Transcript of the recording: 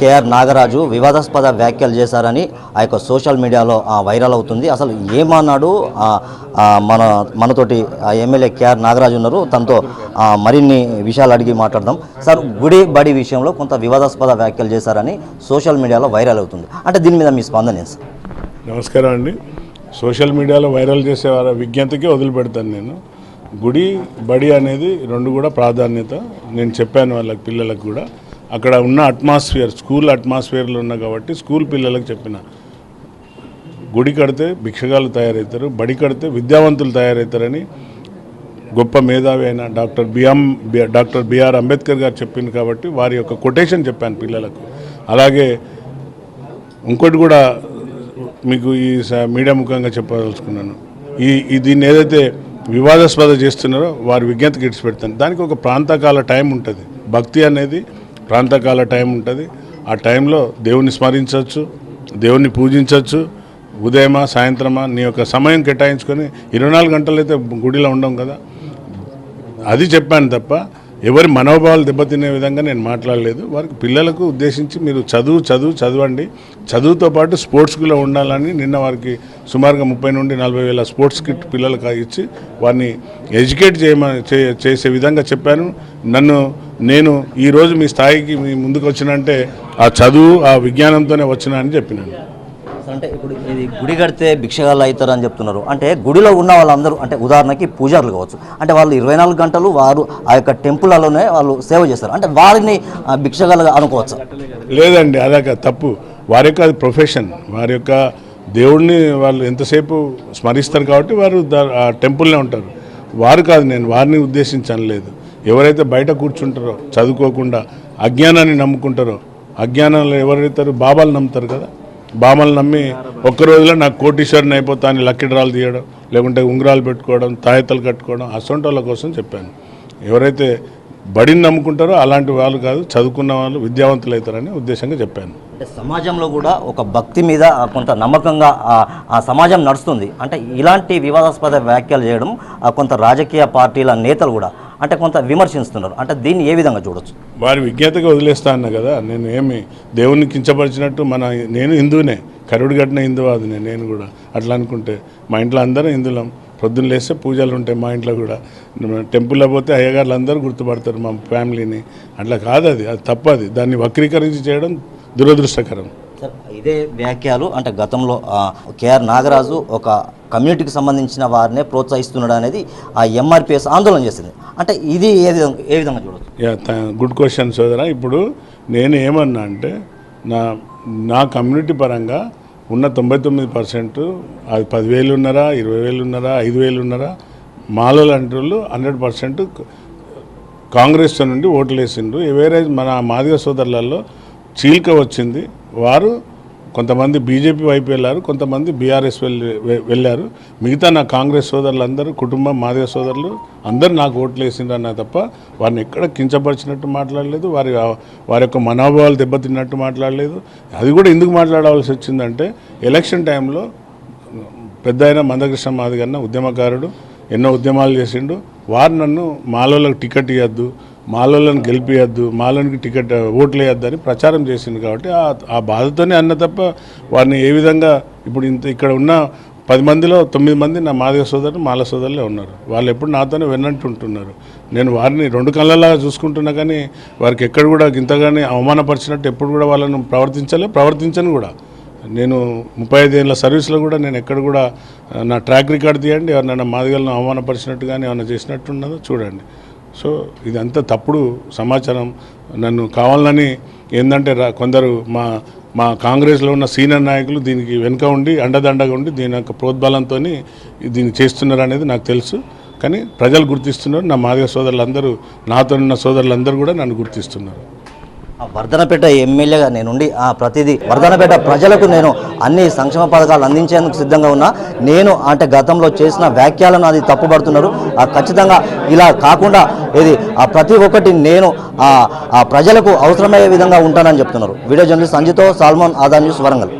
KR Nagaraju వివాదాస్పద వ్యాఖ్యలు చేశారని ఆ యొక్క సోషల్ మీడియాలో ఆ, వైరల్ అవుతుంది. అసలు ఏమన్నాడు? మన మనతోటి ఆ ఎమ్మెల్యే కేఆర్ నాగరాజు ఉన్నారు. తనతో మరిన్ని విషయాలు అడిగి మాట్లాడదాం. సార్ గుడి బడి విషయంలో కొంత వివాదాస్పద వ్యాఖ్యలు చేశారని సోషల్ మీడియాలో వైరల్ అవుతుంది. అంటే దీని మీద మీ స్పందన సార్? నమస్కారం అండి. సోషల్ మీడియాలో వైరల్ చేసే వారి విజ్ఞతకే వదిలిపెడతాను నేను. గుడి బడి అనేది రెండు కూడా ప్రాధాన్యత. నేను చెప్పాను వాళ్ళకి పిల్లలకు కూడా. అక్కడ ఉన్న అట్మాస్ఫియర్ స్కూల్ అట్మాస్ఫియర్లో ఉన్నా కాబట్టి స్కూల్ పిల్లలకు చెప్పిన. గుడి కడితే భిక్షగాలు తయారవుతారు బడి కడితే విద్యావంతులు తయారవుతారని గొప్ప మేధావి అయిన doctor BM doctor BR Ambedkar గారు చెప్పింది కాబట్టి వారి యొక్క కొటేషన్ చెప్పాను పిల్లలకు. అలాగే ఇంకోటి కూడా మీకు ఈ మీడియా ముఖంగా చెప్పదలుచుకున్నాను. ఈ దీన్ని ఏదైతే వివాదాస్పద చేస్తున్నారో వారి విజ్ఞతకి ఇడిచి పెడతాను దానికి ఒక ప్రాంతకాల టైం ఉంటుంది. భక్తి అనేది ప్రాంతకాల టైం ఉంటుంది. ఆ టైంలో దేవుని స్మరించవచ్చు దేవుణ్ణి పూజించవచ్చు. ఉదయమా సాయంత్రమా నీ యొక్క సమయం కేటాయించుకొని ఇరవై నాలుగు గంటలు అయితే గుడిలో ఉండం కదా. అది చెప్పాను తప్ప ఎవరి మనోభావాలు దెబ్బతినే విధంగా నేను మాట్లాడలేదు. వారికి పిల్లలకు ఉద్దేశించి మీరు చదువు చదువు చదవండి. చదువుతో పాటు స్పోర్ట్స్ కూడా ఉండాలని నిన్న వారికి సుమారుగా ముప్పై నుండి నలభై వేల స్పోర్ట్స్ కిట్ పిల్లలకు ఇచ్చి వారిని ఎడ్యుకేట్ చేయమని చే- చేసే విధంగా చెప్పాను. నన్ను నేను ఈరోజు మీ స్థాయికి మీ ముందుకు వచ్చినంటే ఆ చదువు ఆ విజ్ఞానంతోనే వచ్చినా అని చెప్పినాను. అంటే ఇప్పుడు ఇది గుడి కడితే భిక్షగాళ్ళు అవుతారు అని చెప్తున్నారు. అంటే గుడిలో ఉన్న వాళ్ళందరూ అంటే ఉదాహరణకి పూజారులు కావచ్చు అంటే వాళ్ళు ఇరవై నాలుగు గంటలు వారు ఆ యొక్క టెంపుల్లోనే వాళ్ళు సేవ చేస్తారు. అంటే వారిని ఆ, భిక్షగాలుగా అనుకోవచ్చు? లేదండి అదొక తప్పు. వారి యొక్క అది ప్రొఫెషన్ వారి యొక్క దేవుడిని వాళ్ళు ఎంతసేపు స్మరిస్తారు కాబట్టి వారు ఆ టెంపుల్నే ఉంటారు. వారు కాదు నేను వారిని ఉద్దేశించను లేదు. ఎవరైతే బయట కూర్చుంటారో చదువుకోకుండా అజ్ఞానాన్ని నమ్ముకుంటారో అజ్ఞానంలో ఎవరైతారు బాబాలు నమ్ముతారు కదా. బాబాలు నమ్మి ఒక్క రోజులో నాకు కోటీశ్వరిని అయిపోతా అని లక్కీ డ్రాలు తీయడం లేకుంటే ఉంగరాలు పెట్టుకోవడం తాయెత్తలు కట్టుకోవడం అసొంటోళ్ళ కోసం చెప్పాను. ఎవరైతే బడిని నమ్ముకుంటారో అలాంటి వాళ్ళు కాదు చదువుకున్న వాళ్ళు విద్యావంతులు అవుతారని ఉద్దేశంగా చెప్పాను. సమాజంలో కూడా ఒక భక్తి మీద కొంత నమ్మకంగా ఆ- సమాజం నడుస్తుంది. అంటే ఇలాంటి వివాదాస్పద వ్యాఖ్యలు చేయడం ఆ, కొంత రాజకీయ పార్టీల నేతలు కూడా అంటే కొంత విమర్శిస్తున్నారు. అంటే దీన్ని ఏ విధంగా చూడొచ్చు? వారి విజ్ఞతగా వదిలేస్తా అన్న కదా నేను ఏమి దేవుణ్ణి కించపరిచినట్టు మన నేను హిందువునే కరుడు కట్టిన హిందువాదినే నేను కూడా. అట్లా అనుకుంటే మా ఇంట్లో అందరం హిందువులం. పొద్దున్న లేస్తే పూజలు ఉంటాయి మా ఇంట్లో కూడా. టెంపుల్లో పోతే అయ్యగారులు అందరూ గుర్తుపడతారు మా ఫ్యామిలీని. అట్లా కాదు అది అది తప్పది. దాన్ని వక్రీకరించి చేయడం దురదృష్టకరం. సార్ ఇదే వ్యాఖ్యలు అంటే గతంలో కేఆర్ నాగరాజు ఒక కమ్యూనిటీకి సంబంధించిన వారినే ప్రోత్సహిస్తున్నాడు అనేది ఆ ఎంఆర్పిఎస్ ఆందోళన చేసింది. అంటే ఇది ఏ విధంగా ఏ విధంగా చూడదు గుడ్ క్వశ్చన్ సోదరా. ఇప్పుడు నేను ఏమన్నా అంటే నా నా కమ్యూనిటీ పరంగా ఉన్న తొంభై తొమ్మిది పర్సెంట్ అది పదివేలు ఉన్నారా ఇరవై వేలు ఉన్నారా ఐదు వేలు ఉన్నారా మాలో లాంటి వాళ్ళు హండ్రెడ్ పర్సెంట్ కాంగ్రెస్ నుండి ఓట్లు వేసిండ్రు. వేరే మన మాదిగ సోదరులలో చీలిక వచ్చింది. వారు కొంతమంది బీజేపీ వైపు వెళ్ళారు కొంతమంది బీఆర్ఎస్ వెళ్ళి వె- వెళ్ళారు. మిగతా నా కాంగ్రెస్ సోదరులందరూ కుటుంబం మాదే సోదరులు అందరూ నాకు ఓట్లు వేసిండ్రు అన్న తప్ప వారిని ఎక్కడ కించపరిచినట్టు మాట్లాడలేదు వారి వారి యొక్క మనోభావాలు దెబ్బతిన్నట్టు మాట్లాడలేదు. అది కూడా ఎందుకు మాట్లాడవలసి వచ్చిందంటే ఎలక్షన్ టైంలో పెద్ద అయిన మందకృష్ణ మాదిగన్న ఉద్యమకారుడు ఎన్నో ఉద్యమాలు చేసిండు. వారు నన్ను మాలోలకు టికెట్ ఇవ్వద్దు మాలోలను గెలిపియద్దు మాలోనికి టికెట్ ఓట్లు వేయొద్దని ప్రచారం చేసింది కాబట్టి ఆ ఆ బాధతోనే అన్న తప్ప వారిని ఏ విధంగా ఇప్పుడు ఇంత ఇక్కడ ఉన్న పది మందిలో తొమ్మిది మంది నా మాదిగ సోదరులు మాల సోదరులే ఉన్నారు. వాళ్ళు ఎప్పుడు నాతోనే వెన్నంటుంటున్నారు. నేను వారిని రెండు కళ్ళలాగా చూసుకుంటున్నా కానీ వారికి ఎక్కడ కూడా ఇంతగానే అవమానపరిచినట్టు ఎప్పుడు కూడా వాళ్ళను ప్రవర్తించలే ప్రవర్తించను కూడా. నేను ముప్పై ఐదు ఏళ్ళ సర్వీస్లో కూడా నేను ఎక్కడ కూడా నా ట్రాక్ రికార్డ్ తీయండి ఎవరినైనా మాదిగలను అవమానపరిచినట్టు కానీ ఏమైనా చేసినట్టు ఉన్నదో చూడండి. సో ఇదంతా తప్పుడు సమాచారం. నన్ను కావాలని ఏంటంటే రా- కొందరు మా మా కాంగ్రెస్లో ఉన్న సీనియర్ నాయకులు దీనికి వెనుక ఉండి అండదండగా ఉండి దీని యొక్క ప్రోద్బలంతో దీన్ని చేస్తున్నారు అనేది నాకు తెలుసు. కానీ ప్రజలు గుర్తిస్తున్నారు. నా మాదిగ సోదరులందరూ నాతో ఉన్న సోదరులందరూ కూడా నన్ను గుర్తిస్తున్నారు. వర్ధనపేట ఎమ్మెల్యేగా నేనుండి ఆ ప్రతిదీ వర్ధనపేట ప్రజలకు నేను అన్ని సంక్షేమ పథకాలు అందించేందుకు సిద్ధంగా ఉన్నా. నేను అంటే గతంలో చేసిన వ్యాఖ్యలను అది తప్పుపడుతున్నారు ఆ ఖచ్చితంగా ఇలా కాకుండా ఇది ఆ ప్రతి ఒక్కటి నేను ఆ ఆ ప్రజలకు అవసరమయ్యే విధంగా ఉంటానని చెప్తున్నారు. వీడియో జర్నలిస్ట్ సంజితో సాల్మోన్ ఆదా న్యూస్ వరంగల్.